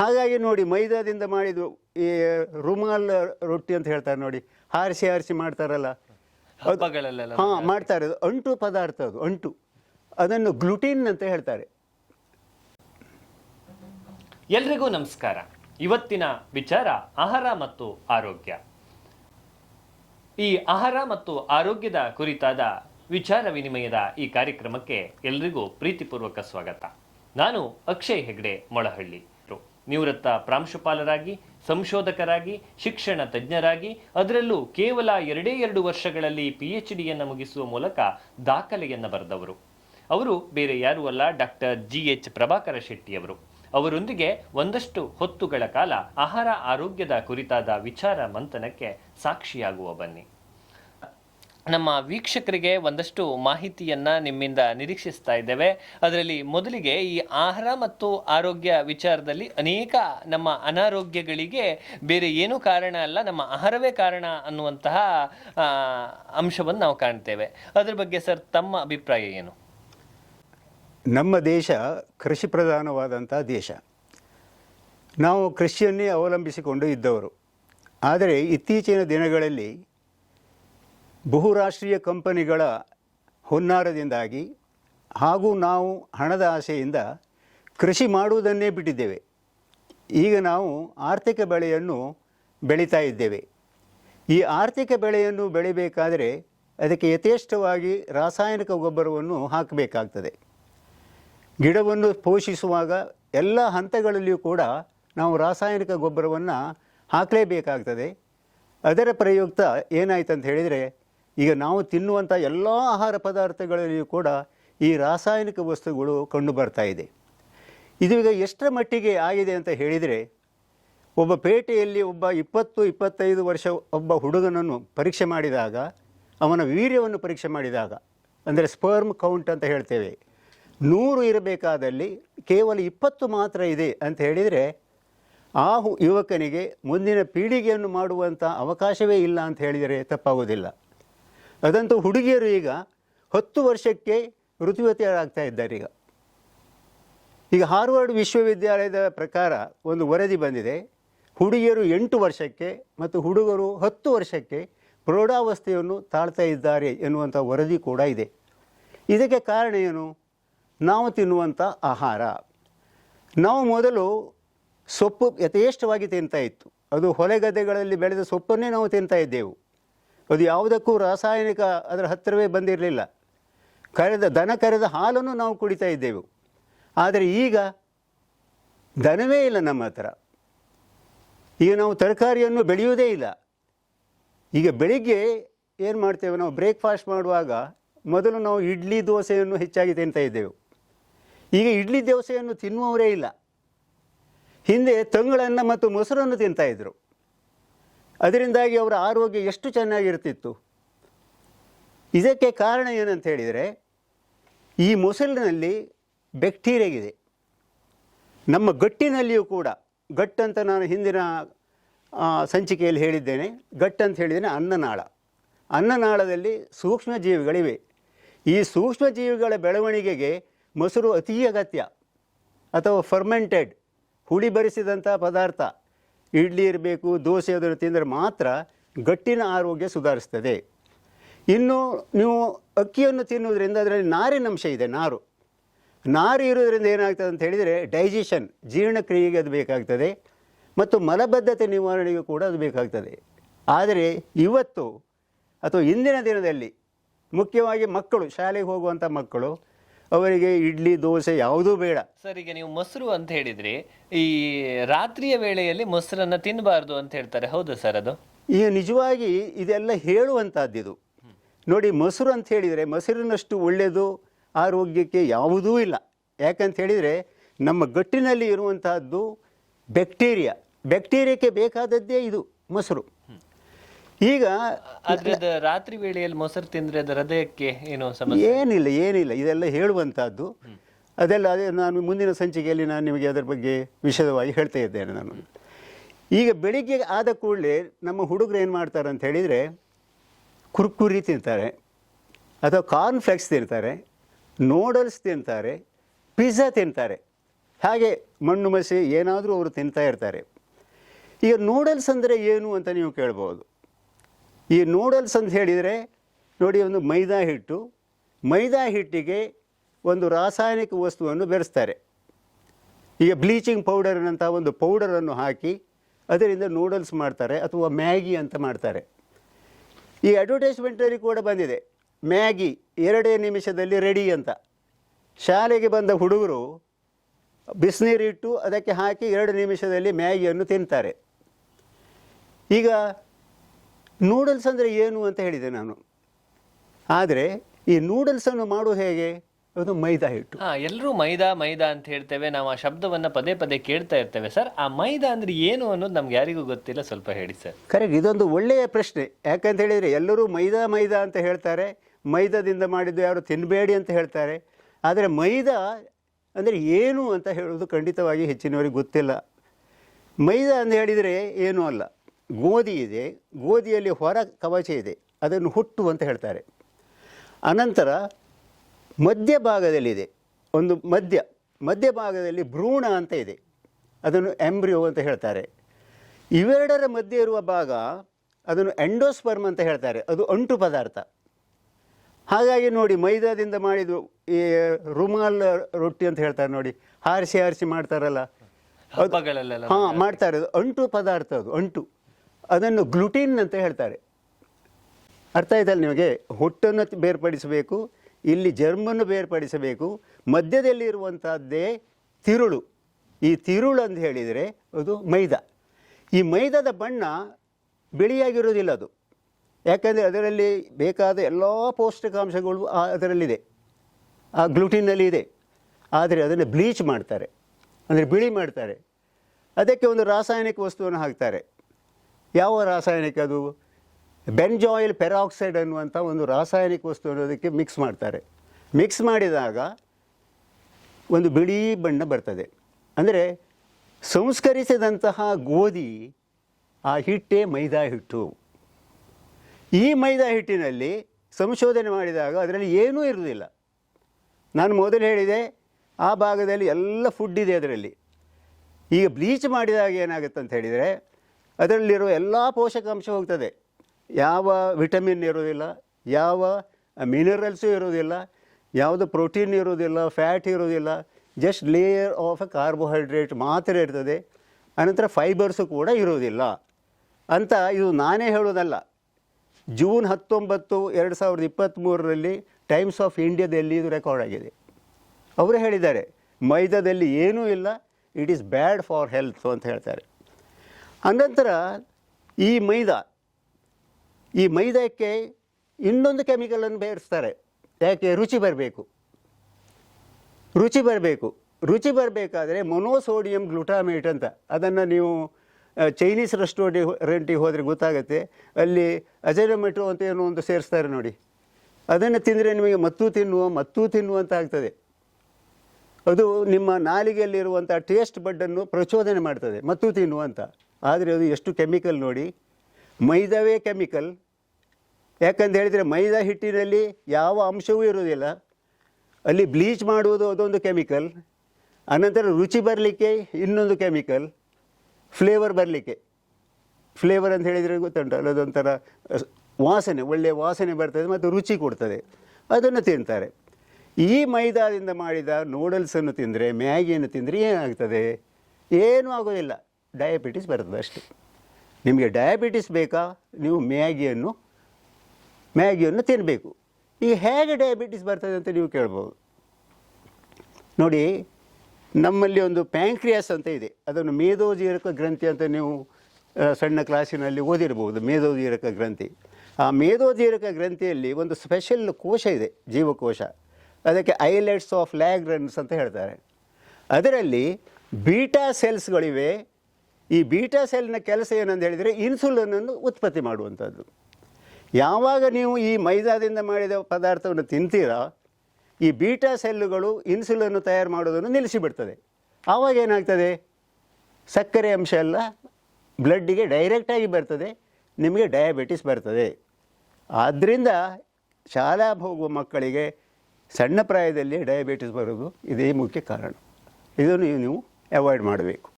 ಹಾಗಾಗಿ ನೋಡಿ ಮೈದಾದಿಂದ ಮಾಡಿದ್ದು ಈ ರುಮಾಲ್ ರೊಟ್ಟಿ ಅಂತ ಹೇಳ್ತಾರೆ ನೋಡಿ ಹಾರಿಸಿ ಹಾರಿಸಿ ಮಾಡ್ತಾರಲ್ಲ. ಹಾಂ ಮಾಡ್ತಾರೆ. ಅದು ಅಂಟು ಪದಾರ್ಥ ಅದು ಅಂಟು. ಅದನ್ನು ಗ್ಲುಟೀನ್ ಅಂತ ಹೇಳ್ತಾರೆ. ಎಲ್ರಿಗೂ ನಮಸ್ಕಾರ. ಇವತ್ತಿನ ವಿಚಾರ ಆಹಾರ ಮತ್ತು ಆರೋಗ್ಯ. ಈ ಆಹಾರ ಮತ್ತು ಆರೋಗ್ಯದ ಕುರಿತಾದ ವಿಚಾರ ವಿನಿಮಯದ ಈ ಕಾರ್ಯಕ್ರಮಕ್ಕೆ ಎಲ್ರಿಗೂ ಪ್ರೀತಿಪೂರ್ವಕ ಸ್ವಾಗತ. ನಾನು ಅಕ್ಷಯ್ ಹೆಗ್ಡೆ ಮೊಳಹಳ್ಳಿ. ನಿವೃತ್ತ ಪ್ರಾಂಶುಪಾಲರಾಗಿ, ಸಂಶೋಧಕರಾಗಿ, ಶಿಕ್ಷಣ ತಜ್ಞರಾಗಿ, ಅದರಲ್ಲೂ ಕೇವಲ ಎರಡೇ ಎರಡು ವರ್ಷಗಳಲ್ಲಿ ಪಿ ಎಚ್ ಡಿಯನ್ನು ಮುಗಿಸುವ ಮೂಲಕ ದಾಖಲೆಯನ್ನು ಬರೆದವರು. ಅವರು ಬೇರೆ ಯಾರೂ ಅಲ್ಲ, ಡಾಕ್ಟರ್ ಜಿ ಎಚ್ ಪ್ರಭಾಕರ ಶೆಟ್ಟಿಯವರು. ಅವರೊಂದಿಗೆ ಒಂದಷ್ಟು ಹೊತ್ತುಗಳ ಕಾಲ ಆಹಾರ ಆರೋಗ್ಯದ ಕುರಿತಾದ ವಿಚಾರ ಮಂಥನಕ್ಕೆ ಸಾಕ್ಷಿಯಾಗುವ ಬನ್ನಿ. ನಮ್ಮ ವೀಕ್ಷಕರಿಗೆ ಒಂದಷ್ಟು ಮಾಹಿತಿಯನ್ನು ನಿಮ್ಮಿಂದ ನಿರೀಕ್ಷಿಸ್ತಾ ಇದ್ದೇವೆ. ಅದರಲ್ಲಿ ಮೊದಲಿಗೆ ಈ ಆಹಾರ ಮತ್ತು ಆರೋಗ್ಯ ವಿಚಾರದಲ್ಲಿ ಅನೇಕ ನಮ್ಮ ಅನಾರೋಗ್ಯಗಳಿಗೆ ಬೇರೆ ಏನೂ ಕಾರಣ ಅಲ್ಲ, ನಮ್ಮ ಆಹಾರವೇ ಕಾರಣ ಅನ್ನುವಂತಹ ಅಂಶವನ್ನು ನಾವು ಕಾಣ್ತೇವೆ. ಅದ್ರ ಬಗ್ಗೆ ಸರ್ ತಮ್ಮ ಅಭಿಪ್ರಾಯ ಏನು? ನಮ್ಮ ದೇಶ ಕೃಷಿ ಪ್ರಧಾನವಾದಂಥ ದೇಶ. ನಾವು ಕೃಷಿಯನ್ನೇ ಅವಲಂಬಿಸಿಕೊಂಡು ಇದ್ದವರು. ಆದರೆ ಇತ್ತೀಚಿನ ದಿನಗಳಲ್ಲಿ ಬಹುರಾಷ್ಟ್ರೀಯ ಕಂಪನಿಗಳ ಹುನ್ನಾರದಿಂದಾಗಿ ಹಾಗೂ ನಾವು ಹಣದ ಆಸೆಯಿಂದ ಕೃಷಿ ಮಾಡುವುದನ್ನೇ ಬಿಟ್ಟಿದ್ದೇವೆ. ಈಗ ನಾವು ಆರ್ಥಿಕ ಬೆಳೆಯನ್ನು ಬೆಳೀತಾ ಇದ್ದೇವೆ. ಈ ಆರ್ಥಿಕ ಬೆಳೆಯನ್ನು ಬೆಳಿಬೇಕಾದರೆ ಅದಕ್ಕೆ ಯಥೇಷ್ಟವಾಗಿ ರಾಸಾಯನಿಕ ಗೊಬ್ಬರವನ್ನು ಹಾಕಬೇಕಾಗ್ತದೆ. ಗಿಡವನ್ನು ಪೋಷಿಸುವಾಗ ಎಲ್ಲ ಹಂತಗಳಲ್ಲಿಯೂ ಕೂಡ ನಾವು ರಾಸಾಯನಿಕ ಗೊಬ್ಬರವನ್ನು ಹಾಕಲೇಬೇಕಾಗ್ತದೆ. ಅದರ ಪ್ರಯುಕ್ತ ಏನಾಯ್ತು ಅಂತ ಹೇಳಿದರೆ ಈಗ ನಾವು ತಿನ್ನುವಂಥ ಎಲ್ಲ ಆಹಾರ ಪದಾರ್ಥಗಳಲ್ಲಿಯೂ ಕೂಡ ಈ ರಾಸಾಯನಿಕ ವಸ್ತುಗಳು ಕಂಡು ಬರ್ತಾ ಇದೆ. ಇದು ಈಗ ಎಷ್ಟರ ಮಟ್ಟಿಗೆ ಆಗಿದೆ ಅಂತ ಹೇಳಿದರೆ, ಒಬ್ಬ ಪೇಟೆಯಲ್ಲಿ ಒಬ್ಬ ಇಪ್ಪತ್ತು, ಇಪ್ಪತ್ತೈದು ವರ್ಷ ಒಬ್ಬ ಹುಡುಗನನ್ನು ಪರೀಕ್ಷೆ ಮಾಡಿದಾಗ, ಅವನ ವೀರ್ಯವನ್ನು ಪರೀಕ್ಷೆ ಮಾಡಿದಾಗ, ಅಂದರೆ ಸ್ಪರ್ಮ್ ಕೌಂಟ್ ಅಂತ ಹೇಳ್ತೇವೆ, ನೂರು ಇರಬೇಕಾದಲ್ಲಿ ಕೇವಲ ಇಪ್ಪತ್ತು ಮಾತ್ರ ಇದೆ ಅಂತ ಹೇಳಿದರೆ, ಆ ಯುವಕನಿಗೆ ಮುಂದಿನ ಪೀಳಿಗೆಯನ್ನು ಮಾಡುವಂಥ ಅವಕಾಶವೇ ಇಲ್ಲ ಅಂತ ಹೇಳಿದರೆ ತಪ್ಪಾಗೋದಿಲ್ಲ. ಅದಂತೂ ಹುಡುಗಿಯರು ಈಗ ಹತ್ತು ವರ್ಷಕ್ಕೆ ಋತುವತಿಯರಾಗ್ತಾ ಇದ್ದಾರೆ ಈಗ. ಈಗ ಹಾರ್ವರ್ಡ್ ವಿಶ್ವವಿದ್ಯಾಲಯದ ಪ್ರಕಾರ ಒಂದು ವರದಿ ಬಂದಿದೆ. ಹುಡುಗಿಯರು ಎಂಟು ವರ್ಷಕ್ಕೆ ಮತ್ತು ಹುಡುಗರು ಹತ್ತು ವರ್ಷಕ್ಕೆ ಪ್ರೌಢಾವಸ್ಥೆಯನ್ನು ತಾಳ್ತಾ ಇದ್ದಾರೆ ಎನ್ನುವಂಥ ವರದಿ ಕೂಡ ಇದೆ. ಇದಕ್ಕೆ ಕಾರಣ ಏನು? ನಾವು ತಿನ್ನುವಂಥ ಆಹಾರ. ನಾವು ಮೊದಲು ಸೊಪ್ಪು ಯಥೇಷ್ಟವಾಗಿ ತಿಂತಾ ಇತ್ತು. ಅದು ಹೊಲೆಗದ್ದೆಗಳಲ್ಲಿ ಬೆಳೆದ ಸೊಪ್ಪನ್ನೇ ನಾವು ತಿಂತಾ ಇದ್ದೆವು. ಅದು ಯಾವುದಕ್ಕೂ ರಾಸಾಯನಿಕ ಅದರ ಹತ್ತಿರವೇ ಬಂದಿರಲಿಲ್ಲ. ಕರೆದ, ದನ ಕರೆದ ಹಾಲನ್ನು ನಾವು ಕುಡಿತಾ ಇದ್ದೆವು. ಆದರೆ ಈಗ ದನವೇ ಇಲ್ಲ ನಮ್ಮ ಹತ್ರ. ಈಗ ನಾವು ತರಕಾರಿಯನ್ನು ಬೆಳೆಯುವುದೇ ಇಲ್ಲ. ಈಗ ಬೆಳಿಗ್ಗೆ ಏನು ಮಾಡ್ತೇವೆ? ನಾವು ಬ್ರೇಕ್ಫಾಸ್ಟ್ ಮಾಡುವಾಗ ಮೊದಲು ನಾವು ಇಡ್ಲಿ ದೋಸೆಯನ್ನು ಹೆಚ್ಚಾಗಿ ತಿಂತಾ ಇದ್ದೆವು. ಈಗ ಇಡ್ಲಿ ದೋಸೆಯನ್ನು ತಿನ್ನುವವರೇ ಇಲ್ಲ. ಹಿಂದೆ ತಂಗಳನ್ನು ಮತ್ತು ಮೊಸರನ್ನು ತಿಂತಾಯಿದ್ರು ಅದರಿಂದಾಗಿ ಅವರ ಆರೋಗ್ಯ ಎಷ್ಟು ಚೆನ್ನಾಗಿರ್ತಿತ್ತು. ಇದಕ್ಕೆ ಕಾರಣ ಏನಂತ ಹೇಳಿದರೆ, ಈ ಮೊಸರಿನಲ್ಲಿ ಬ್ಯಾಕ್ಟೀರಿಯಾ ಇದೆ. ನಮ್ಮ ಗಟ್ಟಿನಲ್ಲಿಯೂ ಕೂಡ ಗಟ್ಟಂತ ನಾನು ಹಿಂದಿನ ಸಂಚಿಕೆಯಲ್ಲಿ ಹೇಳಿದ್ದೇನೆ. ಗಟ್ ಅಂತ ಹೇಳಿದ್ದೇನೆ ಅನ್ನನಾಳ. ಅನ್ನನಾಳದಲ್ಲಿ ಸೂಕ್ಷ್ಮ ಜೀವಿಗಳಿವೆ ಈ ಸೂಕ್ಷ್ಮ ಜೀವಿಗಳ ಬೆಳವಣಿಗೆಗೆ ಮೊಸರು ಅತೀ ಅಗತ್ಯ. ಅಥವಾ ಫರ್ಮೆಂಟೆಡ್ ಹುಳಿ ಬರಿಸಿದಂಥ ಪದಾರ್ಥ. ಇಡ್ಲಿ ಇರಬೇಕು, ದೋಸೆ ಅದನ್ನು ತಿಂದರೆ ಮಾತ್ರ ಗಟ್ಟಿನ ಆರೋಗ್ಯ ಸುಧಾರಿಸ್ತದೆ. ಇನ್ನು ನೀವು ಅಕ್ಕಿಯನ್ನು ತಿನ್ನುವುದರಿಂದ ಅದರಲ್ಲಿ ನಾರಿನಂಶ ಇದೆ, ನಾರು. ನಾರು ಇರೋದರಿಂದ ಏನಾಗ್ತದೆ ಅಂತ ಹೇಳಿದರೆ ಡೈಜೆಷನ್ ಜೀರ್ಣಕ್ರಿಯೆಗೆ ಅದು ಬೇಕಾಗ್ತದೆ ಮತ್ತು ಮಲಬದ್ಧತೆ ನಿವಾರಣೆಗೂ ಕೂಡ ಅದು ಬೇಕಾಗ್ತದೆ. ಆದರೆ ಇವತ್ತು ಅಥವಾ ಇಂದಿನ ದಿನದಲ್ಲಿ ಮುಖ್ಯವಾಗಿ ಮಕ್ಕಳು, ಶಾಲೆಗೆ ಹೋಗುವಂಥ ಮಕ್ಕಳು ಅವರಿಗೆ ಇಡ್ಲಿ ದೋಸೆ ಯಾವುದೂ ಬೇಡ. ಸರ್ ಈಗ ನೀವು ಮೊಸರು ಅಂತ ಹೇಳಿದ್ರಿ ಈ ರಾತ್ರಿಯ ವೇಳೆಯಲ್ಲಿ ಮೊಸರನ್ನ ತಿನ್ನಬಾರ್ದು ಅಂತ ಹೇಳ್ತಾರೆ. ಹೌದು ಸರ್ ಅದು? ಈಗ ನಿಜವಾಗಿ ಇದೆಲ್ಲ ಹೇಳುವಂಥದ್ದಿದು ನೋಡಿ ಮೊಸರು ಅಂತ ಹೇಳಿದರೆ ಮೊಸರಿನಷ್ಟು ಒಳ್ಳೆಯದು ಆರೋಗ್ಯಕ್ಕೆ ಯಾವುದೂ ಇಲ್ಲ. ಯಾಕಂತ ಹೇಳಿದರೆ ನಮ್ಮ ಗಟ್ಟಿನಲ್ಲಿ ಇರುವಂತಹದ್ದು ಬ್ಯಾಕ್ಟೀರಿಯಾ. ಬ್ಯಾಕ್ಟೀರಿಯಾಕ್ಕೆ ಬೇಕಾದದ್ದೇ ಇದು ಮೊಸರು. ಈಗ ರಾತ್ರಿ ವೇಳೆಯಲ್ಲಿ ಮೊಸರು ತಿಂದ್ರೆ ಅದು ಹೃದಯಕ್ಕೆ ಏನು ಸಮಸ್ಯೆ? ಏನಿಲ್ಲ ಏನಿಲ್ಲ. ಇದೆಲ್ಲ ಹೇಳುವಂಥದ್ದು ಅದೆಲ್ಲ ಅದೇ ನಾನು ಮುಂದಿನ ಸಂಚಿಕೆಯಲ್ಲಿ ನಾನು ನಿಮಗೆ ಅದರ ಬಗ್ಗೆ ವಿಶದವಾಗಿ ಹೇಳ್ತಾ ಇದ್ದೇನೆ ನಾನು. ಈಗ ಬೆಳಿಗ್ಗೆ ಆದ ಕೂಡಲೇ ನಮ್ಮ ಹುಡುಗರು ಏನು ಮಾಡ್ತಾರೆ ಅಂತ ಹೇಳಿದರೆ ಕುರ್ಕುರಿ ತಿಂತಾರೆ ಅಥವಾ ಕಾರ್ನ್ ಫ್ಲೆಕ್ಸ್ ತಿಂತಾರೆ ನೂಡಲ್ಸ್ ತಿಂತಾರೆ ಪಿಜ್ಜಾ ತಿಂತಾರೆ. ಹಾಗೆ ಮಣ್ಣು ಮಸಿ ಏನಾದರೂ ಅವರು ತಿಂತಾ ಇರ್ತಾರೆ. ಈಗ ನೂಡಲ್ಸ್ ಅಂದರೆ ಏನು ಅಂತ ನೀವು ಕೇಳ್ಬೋದು. ಈ ನೂಡಲ್ಸ್ ಅಂತ ಹೇಳಿದರೆ ನೋಡಿ ಒಂದು ಮೈದಾ ಹಿಟ್ಟು. ಮೈದಾ ಹಿಟ್ಟಿಗೆ ಒಂದು ರಾಸಾಯನಿಕ ವಸ್ತುವನ್ನು ಬೆರೆಸ್ತಾರೆ. ಈಗ ಬ್ಲೀಚಿಂಗ್ ಪೌಡರ್ನಂಥ ಒಂದು ಪೌಡರನ್ನು ಹಾಕಿ ಅದರಿಂದ ನೂಡಲ್ಸ್ ಮಾಡ್ತಾರೆ ಅಥವಾ ಮ್ಯಾಗಿ ಅಂತ ಮಾಡ್ತಾರೆ. ಈ ಅಡ್ವರ್ಟೈಸ್ಮೆಂಟಲ್ಲಿ ಕೂಡ ಬಂದಿದೆ. ಮ್ಯಾಗಿ ಎರಡೇ ನಿಮಿಷದಲ್ಲಿ ರೆಡಿ ಅಂತ. ಶಾಲೆಗೆ ಬಂದ ಹುಡುಗರು ಬಿಸಿನೀರಿಟ್ಟು ಅದಕ್ಕೆ ಹಾಕಿ ಎರಡು ನಿಮಿಷದಲ್ಲಿ ಮ್ಯಾಗಿಯನ್ನು ತಿಂತಾರೆ. ಈಗ ನೂಡಲ್ಸ್ ಅಂದರೆ ಏನು ಅಂತ ಹೇಳಿದೆ ನಾನು. ಆದರೆ ಈ ನೂಡಲ್ಸನ್ನು ಮಾಡೋದು ಹೇಗೆ? ಅದು ಮೈದಾ ಹಿಟ್ಟು. ಹಾ ಎಲ್ಲರೂ ಮೈದಾ ಮೈದಾ ಅಂತ ಹೇಳ್ತೇವೆ. ನಾವು ಆ ಶಬ್ದವನ್ನು ಪದೇ ಪದೇ ಕೇಳ್ತಾ ಇರ್ತೇವೆ. ಸರ್ ಆ ಮೈದಾ ಅಂದ್ರೆ ಏನು ಅನ್ನೋದು ನಮ್ಗೆ ಯಾರಿಗೂ ಗೊತ್ತಿಲ್ಲ. ಸ್ವಲ್ಪ ಹೇಳಿ ಸರ್. ಕರೆಕ್ಟ್ ಇದೊಂದು ಒಳ್ಳೆಯ ಪ್ರಶ್ನೆ. ಯಾಕಂತ ಹೇಳಿದರೆ ಎಲ್ಲರೂ ಮೈದಾ ಮೈದಾ ಅಂತ ಹೇಳ್ತಾರೆ. ಮೈದಾದಿಂದ ಮಾಡಿದ್ದು ಯಾರು ತಿನ್ನಬೇಡಿ ಅಂತ ಹೇಳ್ತಾರೆ. ಆದರೆ ಮೈದಾ ಅಂದರೆ ಏನು ಅಂತ ಹೇಳೋದು ಖಂಡಿತವಾಗಿ ಹೆಚ್ಚಿನವರಿಗೆ ಗೊತ್ತಿಲ್ಲ. ಮೈದಾ ಅಂತ ಹೇಳಿದರೆ ಏನೂ ಅಲ್ಲ. ಗೋಧಿ ಇದೆ ಗೋಧಿಯಲ್ಲಿ ಹೊರ ಕವಚ ಇದೆ ಅದನ್ನು ಹುಟ್ಟು ಅಂತ ಹೇಳ್ತಾರೆ. ಅನಂತರ ಮಧ್ಯಭಾಗದಲ್ಲಿದೆ ಒಂದು ಮಧ್ಯ ಮಧ್ಯಭಾಗದಲ್ಲಿ ಭ್ರೂಣ ಅಂತ ಇದೆ ಅದನ್ನು ಎಂಬ್ರಿಯೋ ಅಂತ ಹೇಳ್ತಾರೆ. ಇವೆರಡರ ಮಧ್ಯೆ ಇರುವ ಭಾಗ ಅದನ್ನು ಎಂಡೋಸ್ಪರ್ಮ್ ಅಂತ ಹೇಳ್ತಾರೆ ಅದು ಅಂಟು ಪದಾರ್ಥ. ಹಾಗಾಗಿ ನೋಡಿ ಮೈದಾದಿಂದ ಮಾಡಿದ್ದು ಈ ರುಮಾಲ್ ರೊಟ್ಟಿ ಅಂತ ಹೇಳ್ತಾರೆ ನೋಡಿ ಹಾರಿಸಿ ಹಾರಿಸಿ ಮಾಡ್ತಾರಲ್ಲ ಹಾಂ ಮಾಡ್ತಾರೆ ಅದು ಅಂಟು ಪದಾರ್ಥ ಅದು ಅಂಟು. ಅದನ್ನು ಗ್ಲುಟಿನ್ ಅಂತ ಹೇಳ್ತಾರೆ. ಅರ್ಥ ಆಯ್ತಲ್ಲ ನಿಮಗೆ? ಹೊಟ್ಟನ್ನು ಬೇರ್ಪಡಿಸಬೇಕು, ಇಲ್ಲಿ ಜರ್ಮನ್ನು ಬೇರ್ಪಡಿಸಬೇಕು, ಮಧ್ಯದಲ್ಲಿ ಇರುವಂಥದ್ದೇ ತಿರುಳು. ಈ ತಿರುಳು ಅಂತ ಹೇಳಿದರೆ ಅದು ಮೈದಾ. ಈ ಮೈದಾದ ಬಣ್ಣ ಬಿಳಿಯಾಗಿರೋದಿಲ್ಲ ಅದು. ಯಾಕೆಂದರೆ ಅದರಲ್ಲಿ ಬೇಕಾದ ಎಲ್ಲ ಪೌಷ್ಟಿಕಾಂಶಗಳು ಅದರಲ್ಲಿದೆ. ಆ ಗ್ಲುಟಿನಲ್ಲಿ ಇದೆ. ಆದರೆ ಅದನ್ನು ಬ್ಲೀಚ್ ಮಾಡ್ತಾರೆ. ಅಂದರೆ ಬಿಳಿ ಮಾಡ್ತಾರೆ. ಅದಕ್ಕೆ ಒಂದು ರಾಸಾಯನಿಕ ವಸ್ತುವನ್ನು ಹಾಕ್ತಾರೆ. ಯಾವ ರಾಸಾಯನಿಕ ಅದು? ಬೆಂಜಾಯಿಲ್ ಪೆರಾಕ್ಸೈಡ್ ಅನ್ನುವಂಥ ಒಂದು ರಾಸಾಯನಿಕ ವಸ್ತು ಅನ್ನೋದಕ್ಕೆ ಮಿಕ್ಸ್ ಮಾಡ್ತಾರೆ. ಮಿಕ್ಸ್ ಮಾಡಿದಾಗ ಒಂದು ಬಿಳಿ ಬಣ್ಣ ಬರ್ತದೆ. ಅಂದರೆ ಸಂಸ್ಕರಿಸಿದಂತಹ ಗೋಧಿ ಆ ಹಿಟ್ಟೇ ಮೈದಾ ಹಿಟ್ಟು. ಈ ಮೈದಾ ಹಿಟ್ಟಿನಲ್ಲಿ ಸಂಶೋಧನೆ ಮಾಡಿದಾಗ ಅದರಲ್ಲಿ ಏನೂ ಇರುವುದಿಲ್ಲ. ನಾನು ಮೊದಲು ಹೇಳಿದೆ, ಆ ಭಾಗದಲ್ಲಿ ಎಲ್ಲ ಫುಡ್ ಇದೆ ಅದರಲ್ಲಿ. ಈಗ ಬ್ಲೀಚ್ ಮಾಡಿದಾಗ ಏನಾಗುತ್ತೆ ಅಂತ ಹೇಳಿದರೆ ಅದರಲ್ಲಿರುವ ಎಲ್ಲ ಪೋಷಕಾಂಶ ಹೋಗ್ತದೆ. ಯಾವ ವಿಟಮಿನ್ ಇರೋದಿಲ್ಲ ಯಾವ ಮಿನರಲ್ಸು ಇರೋದಿಲ್ಲ ಯಾವುದು ಪ್ರೋಟೀನ್ ಇರೋದಿಲ್ಲ ಫ್ಯಾಟ್ ಇರೋದಿಲ್ಲ just layer of a carbohydrate ಮಾತ್ರ ಇರ್ತದೆ. ಅನಂತರ ಫೈಬರ್ಸು ಕೂಡ ಇರೋದಿಲ್ಲ ಅಂತ ಇದು ನಾನೇ ಹೇಳೋದಲ್ಲ ಜೂನ್ ಹತ್ತೊಂಬತ್ತು ಎರಡು ಸಾವಿರದ ಇಪ್ಪತ್ತ್ಮೂರರಲ್ಲಿ ಟೈಮ್ಸ್ ಆಫ್ ಇಂಡಿಯಾದಲ್ಲಿ ಇದು ರೆಕಾರ್ಡ್ ಆಗಿದೆ. ಅವರು ಹೇಳಿದ್ದಾರೆ, ಮೈದಾದಲ್ಲಿ ಏನೂ ಇಲ್ಲ it is bad for health ಅಂತ ಹೇಳ್ತಾರೆ. ಅನಂತರ ಈ ಮೈದಾ, ಈ ಮೈದಾಕ್ಕೆ ಇನ್ನೊಂದು ಕೆಮಿಕಲನ್ನು ಬೇರಿಸ್ತಾರೆ ಯಾಕೆ? ರುಚಿ ಬರಬೇಕು. ರುಚಿ ಬರಬೇಕು. ರುಚಿ ಬರಬೇಕಾದ್ರೆ ಮೊನೋಸೋಡಿಯಂ ಗ್ಲುಟಾಮೇಟ್ ಅಂತ. ಅದನ್ನು ನೀವು ಚೈನೀಸ್ ರೆಸ್ಟೋರೆಂಟ್ ರೆಂಟಿಗೆ ಹೋದರೆ ಗೊತ್ತಾಗುತ್ತೆ. ಅಲ್ಲಿ ಅಜೈನಮೆಟೋ ಅಂತ ಏನೋ ಒಂದು ಸೇರಿಸ್ತಾರೆ ನೋಡಿ. ಅದನ್ನು ತಿಂದರೆ ನಿಮಗೆ ಮತ್ತೂ ತಿನ್ನುವ, ಮತ್ತೂ ತಿನ್ನುವಂತ ಆಗ್ತದೆ. ಅದು ನಿಮ್ಮ ನಾಲಿಗೆಯಲ್ಲಿರುವಂಥ ಟೇಸ್ಟ್ ಬಡ್ಡನ್ನು ಪ್ರಚೋದನೆ ಮಾಡ್ತದೆ. ಮತ್ತೂ ತಿನ್ನುವಂತ ಆದರೆ ಅದು ಎಷ್ಟು ಕೆಮಿಕಲ್ ನೋಡಿ. ಮೈದಾವೇ ಕೆಮಿಕಲ್. ಯಾಕಂತ ಹೇಳಿದರೆ ಮೈದಾ ಹಿಟ್ಟಿನಲ್ಲಿ ಯಾವ ಅಂಶವೂ ಇರುವುದಿಲ್ಲ. ಅಲ್ಲಿ ಬ್ಲೀಚ್ ಮಾಡುವುದು ಅದೊಂದು ಕೆಮಿಕಲ್. ಅನಂತರ ರುಚಿ ಬರಲಿಕ್ಕೆ ಇನ್ನೊಂದು ಕೆಮಿಕಲ್. ಫ್ಲೇವರ್ ಬರಲಿಕ್ಕೆ. ಫ್ಲೇವರ್ ಅಂತ ಹೇಳಿದರೆ ಗೊತ್ತುಂಟಲ್ಲ ಅದೊಂಥರ ವಾಸನೆ, ಒಳ್ಳೆಯ ವಾಸನೆ ಬರ್ತದೆ ಮತ್ತು ರುಚಿ ಕೊಡ್ತದೆ. ಅದನ್ನು ತಿಂತಾರೆ. ಈ ಮೈದಾದಿಂದ ಮಾಡಿದ ನೂಡಲ್ಸನ್ನು ತಿಂದರೆ ಮ್ಯಾಗಿಯನ್ನು ತಿಂದರೆ ಏನಾಗ್ತದೆ? ಏನೂ ಆಗೋದಿಲ್ಲ. ಡಯಾಬಿಟಿಸ್ ಬರ್ತದೆ ಅಷ್ಟೇ. ನಿಮಗೆ ಡಯಾಬಿಟಿಸ್ ಬೇಕಾ? ನೀವು ಮ್ಯಾಗಿಯನ್ನು ಮ್ಯಾಗಿಯನ್ನು ತಿನ್ನಬೇಕು ಈಗ ಹೇಗೆ ಡಯಾಬಿಟಿಸ್ ಬರ್ತದೆ ಅಂತ ನೀವು ಕೇಳ್ಬೋದು. ನೋಡಿ, ನಮ್ಮಲ್ಲಿ ಒಂದು ಪ್ಯಾಂಕ್ರಿಯಾಸ್ ಅಂತ ಇದೆ. ಅದನ್ನು ಮೇಧೋಜೀರಕ ಗ್ರಂಥಿ ಅಂತ ನೀವು ಸಣ್ಣ ಕ್ಲಾಸಿನಲ್ಲಿ ಓದಿರ್ಬೋದು ಮೇಧೋಜೀರಕ ಗ್ರಂಥಿ. ಆ ಮೇಧೋಜೀರಕ ಗ್ರಂಥಿಯಲ್ಲಿ ಒಂದು ಸ್ಪೆಷಲ್ ಕೋಶ ಇದೆ, ಜೀವಕೋಶ. ಅದಕ್ಕೆ ಐಲೆಟ್ಸ್ ಆಫ್ ಲ್ಯಾಗ್ರನ್ಸ್ ಅಂತ ಹೇಳ್ತಾರೆ. ಅದರಲ್ಲಿ ಬೀಟಾ ಸೆಲ್ಸ್ಗಳಿವೆ ಈ ಬೀಟಾ ಸೆಲ್ನ ಕೆಲಸ ಏನಂತ ಹೇಳಿದರೆ ಇನ್ಸುಲನನ್ನು ಉತ್ಪತ್ತಿ ಮಾಡುವಂಥದ್ದು. ಯಾವಾಗ ನೀವು ಈ ಮೈದಾದಿಂದ ಮಾಡಿದ ಪದಾರ್ಥವನ್ನು ತಿಂತೀರಾ, ಈ ಬೀಟಾ ಸೆಲ್ಲುಗಳು ಇನ್ಸುಲನ್ನು ತಯಾರು ಮಾಡೋದನ್ನು ನಿಲ್ಲಿಸಿಬಿಡ್ತದೆ. ಆವಾಗ ಏನಾಗ್ತದೆ? ಸಕ್ಕರೆ ಅಂಶ ಎಲ್ಲ ಬ್ಲಡ್ಡಿಗೆ ಡೈರೆಕ್ಟಾಗಿ ಬರ್ತದೆ, ನಿಮಗೆ ಡಯಾಬಿಟಿಸ್ ಬರ್ತದೆ. ಆದ್ದರಿಂದ ಶಾಲಾ ಹೋಗುವ ಮಕ್ಕಳಿಗೆ ಸಣ್ಣ ಪ್ರಾಯದಲ್ಲಿ ಡಯಾಬಿಟಿಸ್ ಬರೋದು ಇದೇ ಮುಖ್ಯ ಕಾರಣ. ಇದನ್ನು ನೀವು ಅವಾಯ್ಡ್ ಮಾಡಬೇಕು.